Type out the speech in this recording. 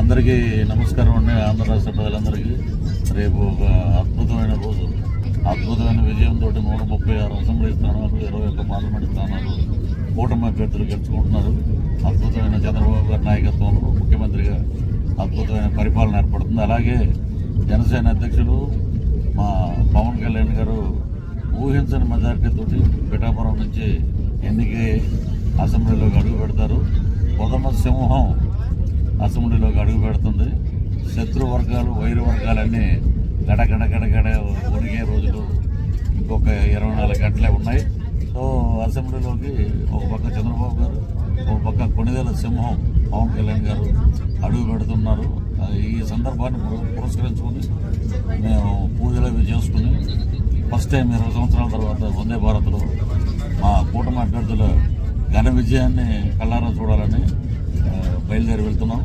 అందరికీ నమస్కారం అండి ఆంధ్ర రాష్ట్ర ప్రజలందరికీ. రేపు ఒక అద్భుతమైన రోజు. అద్భుతమైన విజయంతో నూట ముప్పై ఆరు అసెంబ్లీ స్థానాలు ఇరవై ఒక్క పార్లమెంట్ స్థానాలు కూటమి అభ్యర్థులు గెలుచుకుంటున్నారు. అద్భుతమైన చంద్రబాబు గారి నాయకత్వంలో ముఖ్యమంత్రిగా అద్భుతమైన పరిపాలన ఏర్పడుతుంది. అలాగే జనసేన అధ్యక్షులు మా పవన్ కళ్యాణ్ గారు ఊహించని మెజారిటీతో పిఠాపురం నుంచి ఎన్నికై అసెంబ్లీలోకి అడుగు పెడతారు. ప్రథమ సింహం అసెంబ్లీలోకి అడుగు పెడుతుంది. శత్రు వర్గాలు వైరు వర్గాలన్నీ గడగడ గడగడ ఉనిగే రోజులు ఇంకొక ఇరవై నాలుగు గంటలే ఉన్నాయి. సో అసెంబ్లీలోకి ఒక పక్క చంద్రబాబు గారు ఒక పక్క కొణిదెల సింహం పవన్ కళ్యాణ్ గారు అడుగు పెడుతున్నారు. ఈ సందర్భాన్ని పురస్కరించుకొని మేము పూజలు అవి చేసుకుని ఫస్ట్ టైం ఇరవై సంవత్సరాల తర్వాత వందే భారత్లో మా కూటమి అభ్యర్థుల ఘన విజయాన్ని కళ్ళారా చూడాలని బయలుదేరి వెళ్తున్నాం.